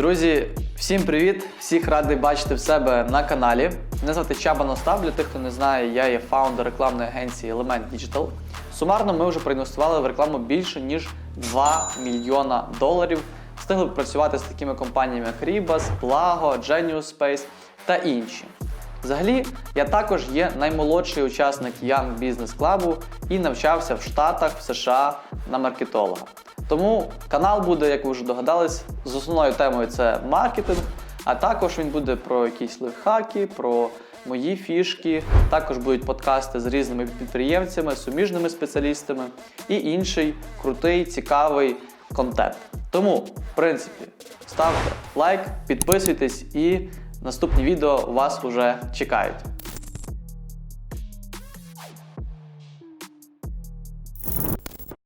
Друзі, всім привіт! Всіх радий бачити в себе на каналі. Мене звати Чаба Настав. Для тих, хто не знає, я є фаундер рекламної агенції Element Digital. Сумарно ми вже проінвестували в рекламу більше ніж 2 мільйона доларів. Встигли працювати з такими компаніями, як Ribas, Blago, Genius Space та інші. Взагалі, я також є наймолодший учасник Young Business Club і навчався в Штатах, в США на маркетолога. Тому канал буде, як ви вже догадались, з основною темою це маркетинг, а також він буде про якісь лайфхаки, про мої фішки. Також будуть подкасти з різними підприємцями, суміжними спеціалістами і інший крутий, цікавий контент. Тому, в принципі, ставте лайк, підписуйтесь і наступні відео вас уже чекають.